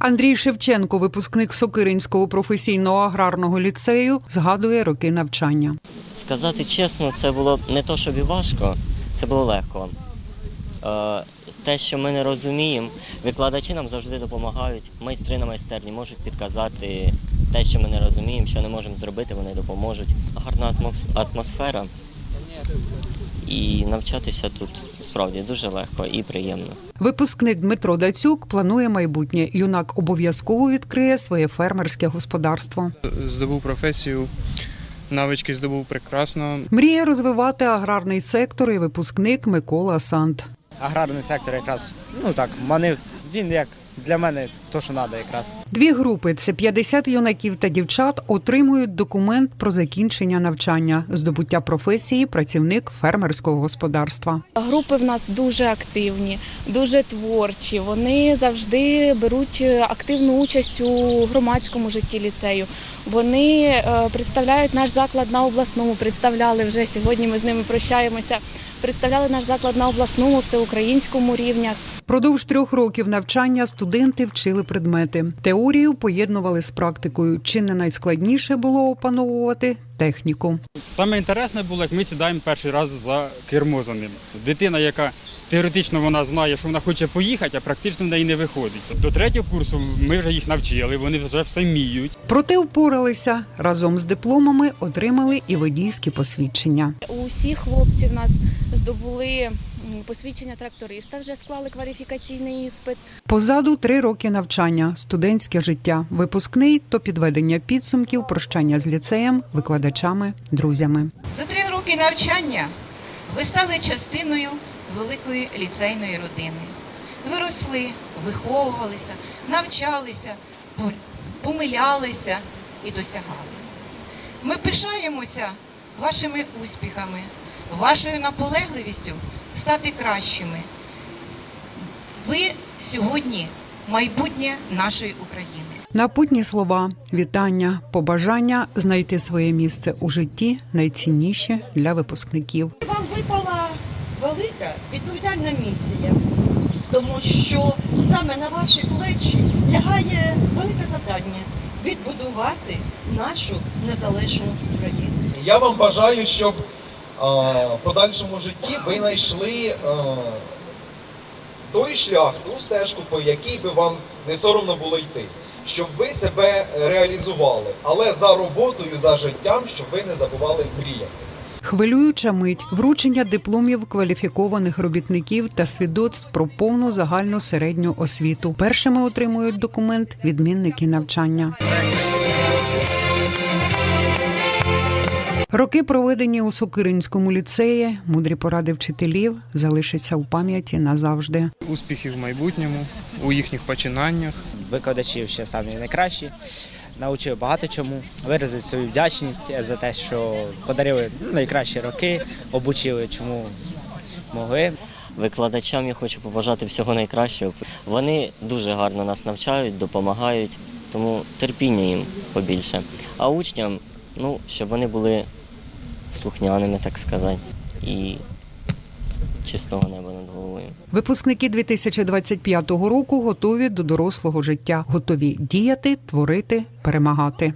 Андрій Шевченко, випускник Сокиринського професійного аграрного ліцею, згадує роки навчання. Сказати чесно, це було не то, щоб і важко, це було легко. Е, Те, що ми не розуміємо, викладачі нам завжди допомагають, майстри на майстерні можуть підказати те, що ми не розуміємо, що не можемо зробити, вони допоможуть. Гарна атмос- атмосфера. І навчатися тут справді дуже легко і приємно. Випускник Дмитро Дацюк планує майбутнє. Юнак обов'язково відкриє своє фермерське господарство. здобув професію, навички здобув прекрасно. Мріє розвивати аграрний сектор і випускник Микола Сант. аграрний сектор якраз ну так манив. Він як для мене то, що треба якраз. Дві групи це 50 юнаків та дівчат отримують документ про закінчення навчання, здобуття професії працівник фермерського господарства. Групи в нас дуже активні, дуже творчі. Вони завжди беруть е, активну участь у громадському житті ліцею. Вони е, представляють наш заклад на обласному. Представляли вже сьогодні. Ми з ними прощаємося. Представляли наш заклад на обласному всеукраїнському рівнях. Продовж трьох років навчання студенти вчили предмети. Теорію поєднували з практикою. Чи не найскладніше було опановувати техніку? Саме інтересне було, як ми сідаємо перший раз за кермо за ним. Дитина, яка теоретично вона знає, що вона хоче поїхати, а практично в неї не виходить. До третього курсу ми вже їх навчили, вони вже все вміють. Проте впоралися разом з дипломами, отримали і водійські посвідчення. Усі хлопці в нас здобули посвідчення тракториста, вже склали кваліфікаційний іспит. Позаду три роки навчання, студентське життя, випускний то підведення підсумків, прощання з ліцеєм, викладачами, друзями. За три роки навчання ви стали частиною великої ліцейної родини. Ви росли, виховувалися, навчалися, помилялися і досягали. Ми пишаємося вашими успіхами, вашою наполегливістю стати кращими. Ви сьогодні майбутнє нашої України. Напутні слова, вітання, побажання знайти своє місце у житті найцінніші для випускників. Вам випала велика відповідальна місія, тому що саме на ваші плечі лягає велике завдання відбудувати нашу незалежну країну. Я вам бажаю, щоб а, в подальшому житті ви знайшли а, той шлях, ту стежку, по якій би вам не соромно було йти. Щоб ви себе реалізували, але за роботою, за життям, щоб ви не забували мріяти. Хвилююча мить вручення дипломів кваліфікованих робітників та свідоцтв про повну загальну середню освіту. Першими отримують документ відмінники навчання. Роки, проведені у Сокиринському ліцеї, мудрі поради вчителів залишаться у пам'яті назавжди. Успіхів в майбутньому, у їхніх починаннях. Викладачів ще самі найкращі. Навчив багато чому, виразити свою вдячність за те, що подарили найкращі роки, обучили чому могли. Викладачам я хочу побажати всього найкращого. Вони дуже гарно нас навчають, допомагають, тому терпіння їм побільше. А учням, ну, щоб вони були слухняними, так сказати, і чистого неба над головою. Випускники 2025 року готові до дорослого життя, готові діяти, творити, перемагати.